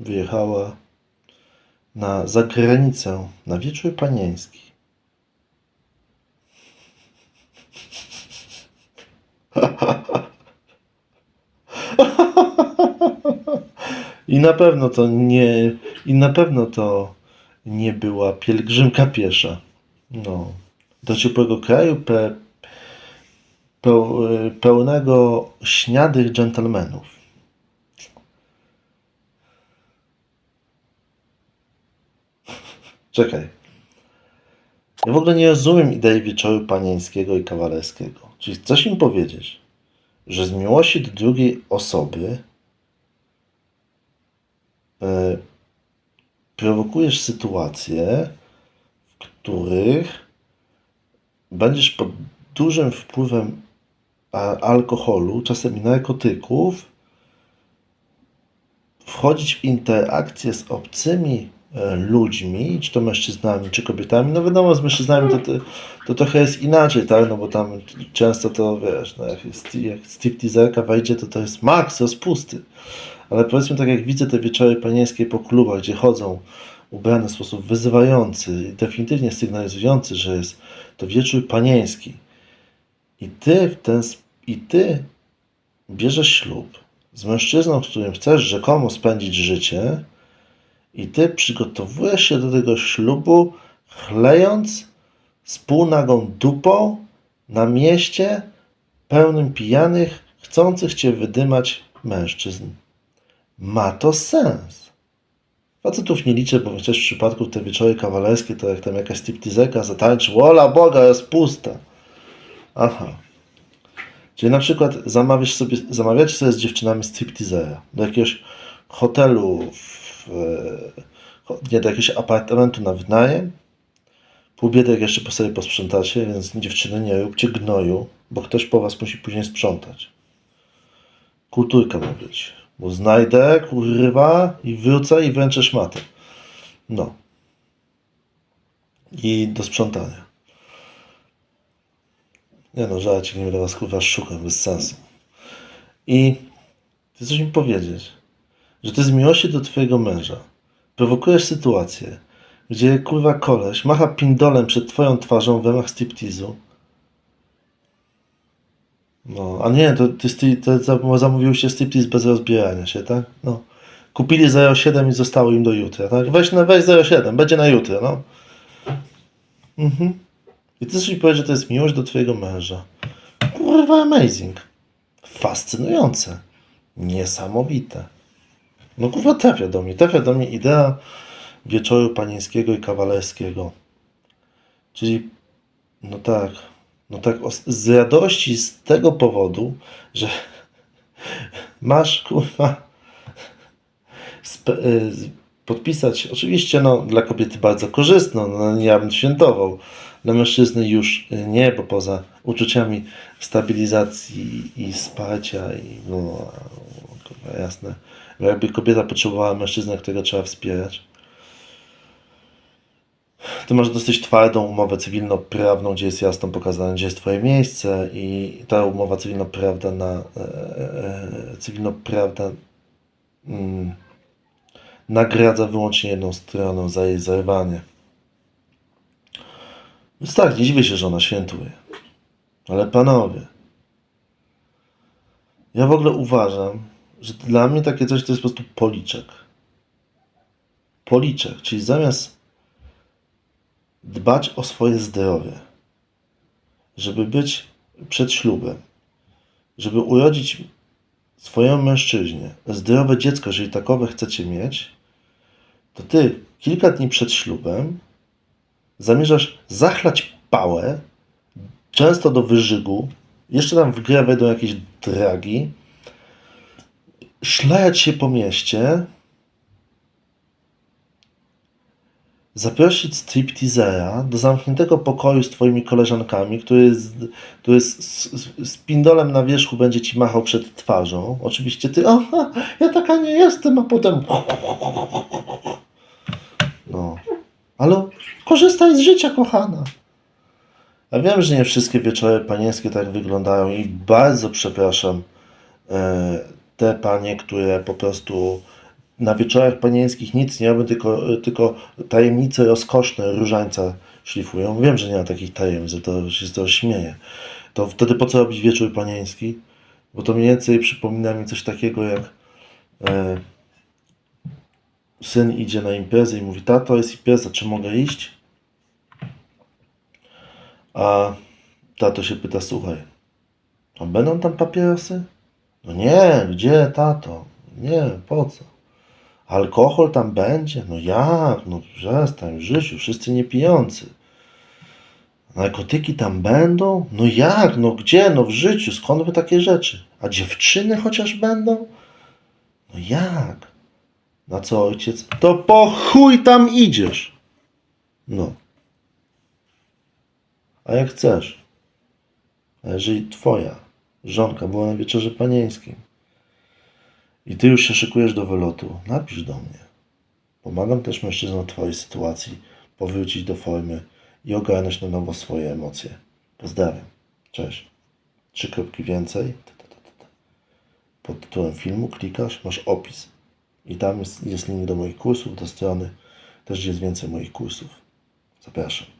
wyjechała na zagranicę, na wieczór panieński. I na pewno to nie, i na pewno to nie była pielgrzymka piesza. No. Do ciepłego kraju pe, peł, pełnego śniadych dżentelmenów. Czekaj. Ja w ogóle nie rozumiem idei wieczoru panieńskiego i kawalerskiego. Czyli chcesz im powiedzieć, że z miłości do drugiej osoby e, prowokujesz sytuacje, w których będziesz pod dużym wpływem alkoholu, czasem narkotyków, wchodzić w interakcję z obcymi ludźmi, czy to mężczyznami, czy kobietami. No wiadomo, z mężczyznami to, to, to trochę jest inaczej, tak? No bo tam często to, wiesz, no jak, jest, jak stripteaserka wejdzie, to to jest maks rozpusty. Ale powiedzmy tak, jak widzę te wieczory panieńskie po klubach, gdzie chodzą ubrane w sposób wyzywający definitywnie sygnalizujący, że jest to wieczór panieński. I ty w ten, i ty bierzesz ślub z mężczyzną, z którym chcesz rzekomo spędzić życie, i ty przygotowujesz się do tego ślubu, chlejąc z półnagą dupą na mieście pełnym pijanych, chcących cię wydymać mężczyzn. Ma to sens. Facetów nie liczę, bo przecież w przypadku te wieczory kawalerskie, to jak tam jakaś stripteaserka zatańczy, wola Boga, jest pusta. Aha. Czyli na przykład zamawiasz sobie, zamawiacie sobie z dziewczynami stripteasera do jakiegoś hotelu, w, e, nie, do jakiegoś apartamentu na wynajem. Pół biedek jeszcze po sobie posprzątacie, więc dziewczyny nie róbcie gnoju, bo ktoś po was musi później sprzątać. Kulturka ma być. Bo znajdę, kurwa, i wrócę i wręczę szmatę. No. I do sprzątania. Nie no, żarcik, nie będę was kurwa szukał, bez sensu. I ty chcesz mi powiedzieć, że ty z miłości do twojego męża prowokujesz sytuację, gdzie kurwa koleś macha pindolem przed twoją twarzą w ramach striptizu. No, a nie, to ty to zam- zamówiłyście striptease bez rozbierania się, tak? No. Kupili 0,7 i zostało im do jutra, tak? Weź, na, weź 0,7, będzie na jutro, no. Mhm. I ty mi powiedzieć, że to jest miłość do twojego męża. Kurwa, amazing. Fascynujące. Niesamowite. No kurwa, trafia do mnie. Trafia do mnie idea wieczoru panieńskiego i kawalerskiego. Czyli, no tak, no tak, z radości z tego powodu, że masz, kurwa, y, podpisać, oczywiście, no, dla kobiety bardzo korzystną, no, ja bym świętował, dla mężczyzny już nie, bo poza uczuciami stabilizacji i wsparcia i, no, kurwa, jasne, jakby kobieta potrzebowała mężczyznę, którego trzeba wspierać, ty masz dosyć twardą umowę cywilnoprawną, gdzie jest jasno pokazane, gdzie jest twoje miejsce i ta umowa cywilnoprawna na, e, e, cywilnoprawna mm, nagradza wyłącznie jedną stronę za jej zerwanie. Więc tak, nie dziwię się, że ona świętuje. Ale panowie, ja w ogóle uważam, że dla mnie takie coś to jest po prostu policzek. Policzek, czyli zamiast dbać o swoje zdrowie, żeby być przed ślubem, żeby urodzić swojemu mężczyźnie zdrowe dziecko, jeżeli takowe chcecie mieć, to ty kilka dni przed ślubem zamierzasz zachlać pałę, często do wyżygu, jeszcze tam w grę wejdą jakieś dragi, szlajać się po mieście, zaprosić stripteasera do zamkniętego pokoju z twoimi koleżankami, który jest, który z, z, z pindolem na wierzchu będzie ci machał przed twarzą. Oczywiście ty, aha, ja taka nie jestem, a potem no. Ale korzystaj z życia, kochana. Ja wiem, że nie wszystkie wieczory panieńskie tak wyglądają i bardzo przepraszam e, te panie, które po prostu na wieczorach panieńskich nic nie robią, tylko, tylko tajemnice rozkoszne różańca szlifują. Wiem, że nie ma takich tajemnic, że to się z tego śmieje. To wtedy po co robić wieczór panieński? Bo to mniej więcej przypomina mi coś takiego jak e, syn idzie na imprezę i mówi, tato, jest impreza, czy mogę iść? A tato się pyta, słuchaj, a będą tam papierosy? No nie, gdzie, tato? Nie, po co? Alkohol tam będzie? No jak? No przestań, w życiu, wszyscy nie pijący. Narkotyki tam będą? No jak? No gdzie? No w życiu, skąd by takie rzeczy? A dziewczyny chociaż będą? No jak? Na co ojciec? To po chuj tam idziesz. No. A jak chcesz. A jeżeli twoja żonka była na wieczorze panieńskiej i ty już się szykujesz do wylotu, napisz do mnie. Pomagam też mężczyznom twojej sytuacji powrócić do formy i ogarnąć na nowo swoje emocje. Pozdrawiam. Cześć. Trzy kropki więcej. Pod tytułem filmu klikasz, masz opis. I tam jest, jest link do moich kursów, do strony, też jest więcej moich kursów. Zapraszam.